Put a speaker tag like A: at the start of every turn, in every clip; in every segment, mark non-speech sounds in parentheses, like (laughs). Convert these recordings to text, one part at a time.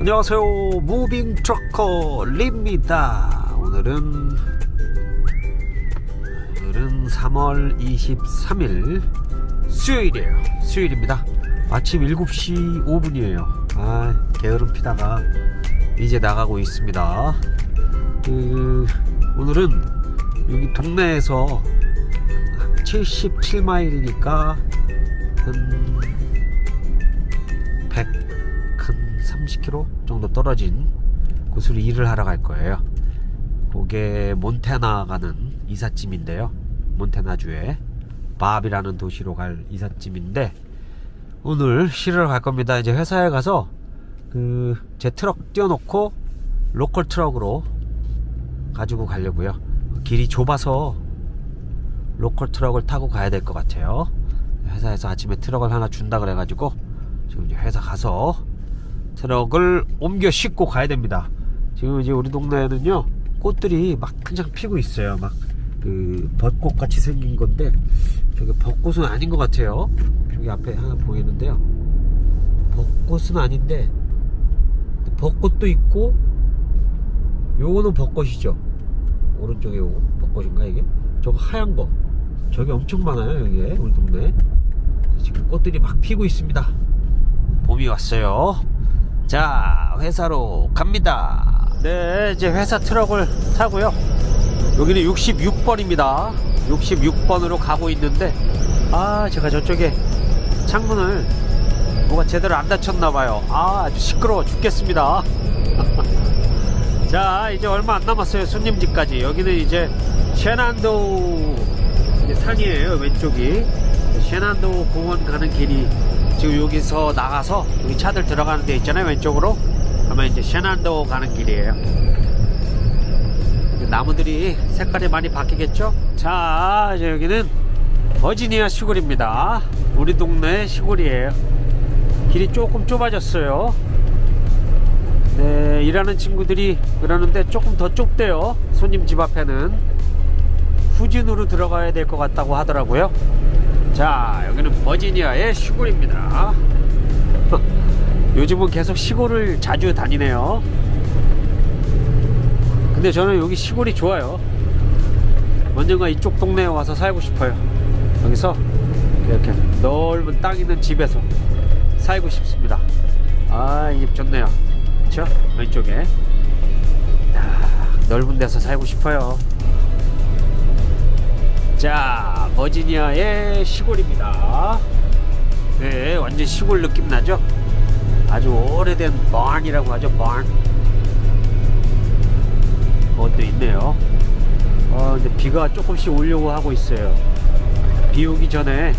A: 안녕하세요. 무빙 트러커 립니다. 오늘은 오늘은 3월 23일 수요일이에요. 수요일입니다. 아침 7시 5분이에요. 아 게으름 피다가 이제 나가고 있습니다. 그 오늘은 여기 동네에서 77마일이니까 한 30km 정도 떨어진 곳으로 일을 하러 갈 거예요. 그게 몬테나 가는 이삿짐인데요. 몬테나주에 밥이라는 도시로 갈 이삿짐인데 오늘 실으러 갈 겁니다. 이제 회사에 가서 그 제 트럭 띄워놓고 로컬 트럭으로 가지고 가려고요. 길이 좁아서 로컬 트럭을 타고 가야 될 것 같아요. 회사에서 아침에 트럭을 하나 준다 그래가지고 지금 이제 회사 가서 트럭을 옮겨 싣고 가야 됩니다. 지금 이제 우리 동네에는요 꽃들이 막 한창 피고 있어요. 막 그 벚꽃 같이 생긴 건데 저게 벚꽃은 아닌 것 같아요. 저기 앞에 하나 보이는데요. 벚꽃은 아닌데 벚꽃도 있고 요거는 벚꽃이죠. 오른쪽에 요거 벚꽃인가 이게? 저거 하얀 거. 저게 엄청 많아요 여기에 우리 동네. 지금 꽃들이 막 피고 있습니다. 봄이 왔어요. 자, 회사로 갑니다. 네, 이제 회사 트럭을 타고요. 여기는 66번입니다. 66번으로 가고 있는데, 아, 제가 저쪽에 창문을 뭐가 제대로 안 닫혔나봐요. 아, 아주 시끄러워 죽겠습니다. (laughs) 자, 이제 얼마 안 남았어요. 손님 집까지. 여기는 이제 셰난도 산이에요. 왼쪽이. 셰난도 공원 가는 길이 지금 여기서 나가서 여기 차들 들어가는 데 있잖아요. 왼쪽으로. 아마 이제 셰난도 가는 길이에요. 나무들이 색깔이 많이 바뀌겠죠? 자, 이제 여기는 버지니아 시골입니다. 우리 동네 시골이에요. 길이 조금 좁아졌어요. 네, 일하는 친구들이 그러는데 조금 더 좁대요. 손님 집 앞에는 후진으로 들어가야 될 것 같다고 하더라고요. 자, 여기는 버지니아의 시골입니다. (laughs) 요즘은 계속 시골을 자주 다니네요. 근데 저는 여기 시골이 좋아요. 언젠가 이쪽 동네에 와서 살고 싶어요. 여기서 이렇게 넓은 땅 있는 집에서 살고 싶습니다. 아, 이집 좋네요. 그쵸? 왼쪽에. 야, 넓은 데서 살고 싶어요. 자, 버지니아의 시골입니다. 네, 완전 시골 느낌 나죠? 아주 오래된 barn이라고 하죠, barn. 그것도 있네요. 어, 근데 비가 조금씩 오려고 하고 있어요. 비 오기 전에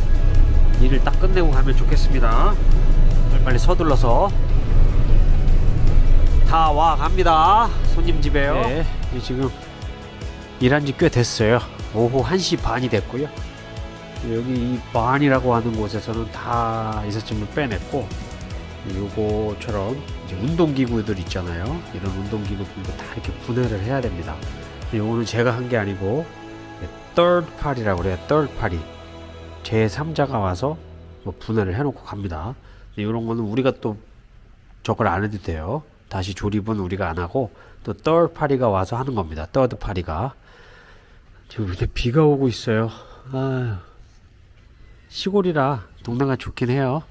A: 일을 딱 끝내고 가면 좋겠습니다. 빨리 서둘러서 다 와 갑니다. 손님 집에요. 네, 이 지금 일한 지 꽤 됐어요. 오후 1시 반이 됐고요. 여기 이 반이라고 하는 곳에서는 다 이삿짐을 빼냈고 요거처럼 운동기구들 있잖아요. 이런 운동기구들도 다 이렇게 분해를 해야 됩니다. 요거는 제가 한 게 아니고 third party라고 그래요. third party. 제3자가 와서 뭐 분해를 해놓고 갑니다. 이런 거는 우리가 또 저걸 안 해도 돼요. 다시 조립은 우리가 안 하고 또 third party가 와서 하는 겁니다. third party가. 지금 이렇게 비가 오고 있어요. 아휴. 시골이라 동네가 좋긴 해요.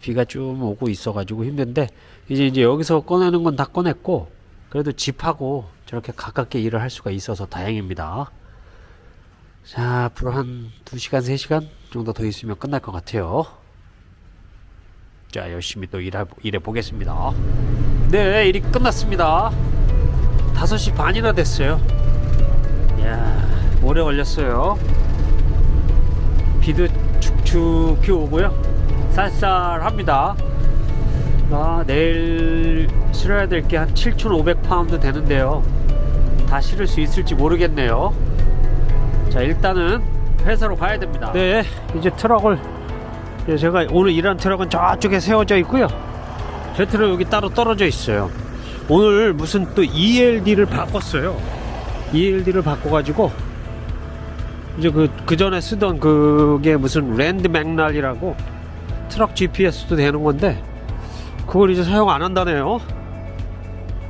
A: 비가 좀 오고 있어가지고 힘든데 이제 이제 여기서 꺼내는 건 다 꺼냈고 그래도 집하고 저렇게 가깝게 일을 할 수가 있어서 다행입니다. 자 앞으로 한 2시간 3시간 정도 더 있으면 끝날 것 같아요. 자 열심히 또 일해, 일해 보겠습니다. 네 일이 끝났습니다. 5시 반이나 됐어요. 이야 오래 걸렸어요. 비도 축축히 오고요. 쌀쌀합니다. 아, 내일 실어야 될 게 한 7,500파운드 되는데요. 다 실을 수 있을지 모르겠네요. 자, 일단은 회사로 가야 됩니다. 네, 이제 트럭을 예, 제가 오늘 일한 트럭은 저쪽에 세워져 있고요. 제 트럭 여기 따로 떨어져 있어요. 오늘 무슨 또 ELD를 바꿨어요. ELD를 바꿔가지고 이제 그, 그 전에 쓰던 그게 무슨 랜드 맥날이라고 트럭 GPS도 되는 건데 그걸 이제 사용 안 한다네요.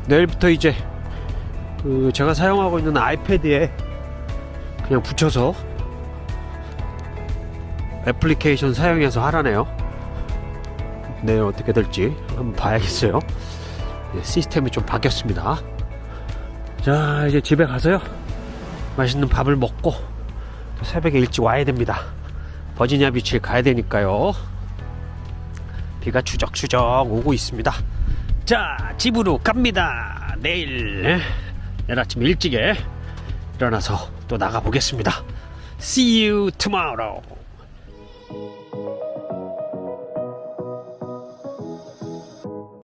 A: 내일부터 이제 그 제가 사용하고 있는 아이패드에 그냥 붙여서 애플리케이션 사용해서 하라네요. 내일 어떻게 될지 한번 봐야겠어요. 예, 시스템이 좀 바뀌었습니다. 자, 이제 집에 가서요. 맛있는 밥을 먹고 또 새벽에 일찍 와야 됩니다. 버지니아 비치에 가야 되니까요. 비가 추적추적 오고 있습니다. 자, 집으로 갑니다. 내일 내일 아침 일찍에 일어나서 또 나가 보겠습니다. See you tomorrow.